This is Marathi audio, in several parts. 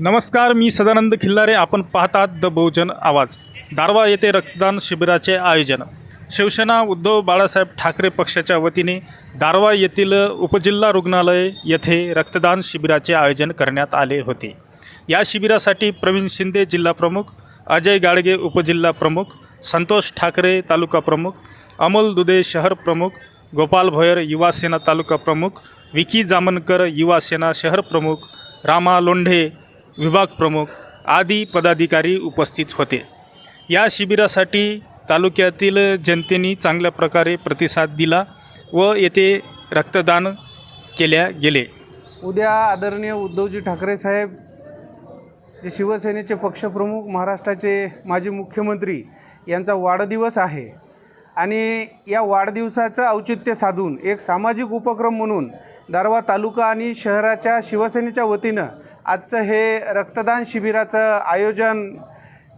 नमस्कार मी सदानंद खिल्लारे. आपण पाहतात द बहुजन आवाज. दारवा येथे रक्तदान शिबिराचे आयोजन. शिवसेना उद्धव बाळासाहेब ठाकरे पक्षाच्या वतीने दारवा येथील उपजिल्हा रुग्णालय येथे रक्तदान शिबिराचे आयोजन करण्यात आले होते. या शिबिरासाठी प्रवीण शिंदे जिल्हाप्रमुख अजय गाडगे उपजिल्हा प्रमुख संतोष ठाकरे तालुका प्रमुख अमोल दुधे शहर प्रमुख गोपाल भोयर युवासेना तालुका प्रमुख विकी जामनकर युवासेना शहर प्रमुख रामा लोंढे विभाग प्रमुख आदी पदाधिकारी उपस्थित होते. या शिबिरासाठी तालुक्यातील जनतेने चांगल्या प्रकारे प्रतिसाद दिला व येथे रक्तदान केल्या गेले. उद्या आदरणीय उद्धवजी ठाकरे साहेब जे शिवसेनेचे पक्षप्रमुख महाराष्ट्राचे माजी मुख्यमंत्री यांचा वाढदिवस आहे. आणि या वाढदिवसाचं औचित्य साधून एक सामाजिक उपक्रम म्हणून दारवा तालुका आणि शहराच्या शिवसेनेच्या वतीनं आजचं हे रक्तदान शिबिराचं आयोजन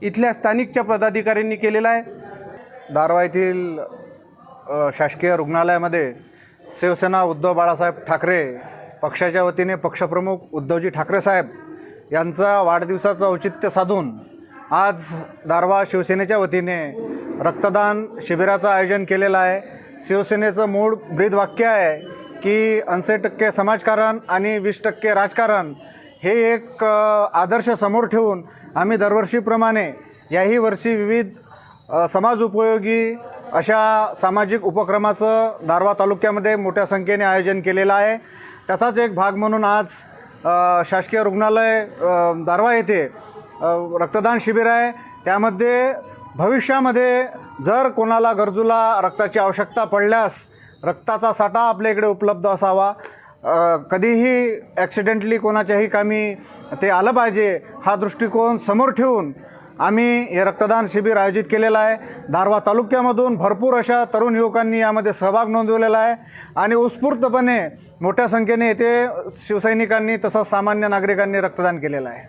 इथल्या स्थानिकच्या पदाधिकाऱ्यांनी केलेलं आहे. दारवा येथील शासकीय रुग्णालयामध्ये शिवसेना उद्धव बाळासाहेब ठाकरे पक्षाच्या वतीने पक्षप्रमुख उद्धवजी ठाकरे साहेब यांचा वाढदिवसाचं औचित्य साधून आज दारवा शिवसेनेच्या वतीने रक्तदान शिबिराचं आयोजन केलेलं आहे. शिवसेनेचं मूळ ब्रीदवाक्य आहे की ऐंशी टक्के समाजकारण आणि वीस टक्के राजकारण हे एक आदर्श समोर ठेवून आम्ही दरवर्षीप्रमाणे याही वर्षी विविध समाज उपयोगी अशा सामाजिक उपक्रमाचं दारवा तालुक्यामध्ये मोठ्या संख्येने आयोजन केलेलं आहे. त्याचाच एक भाग म्हणून आज शासकीय रुग्णालय दारवा येथे रक्तदान शिबिर आहे. त्यामध्ये भविष्यामध्ये जर कोणाला गरजूला रक्ताची आवश्यकता पडल्यास रक्ताचा साठा आपल्या इकडे उपलब्ध असावा. कधीही ॲक्सिडेंटली कोणाच्याही कामी ते आलं पाहिजे हा दृष्टिकोन समोर ठेवून आम्ही हे रक्तदान शिबिर आयोजित केलेलं आहे. दारवा तालुक्यामधून भरपूर अशा तरुण युवकांनी यामध्ये सहभाग नोंदवलेला आहे आणि उत्स्फूर्तपणे मोठ्या संख्येने येथे शिवसैनिकांनी तसंच सामान्य नागरिकांनी रक्तदान केलेलं आहे.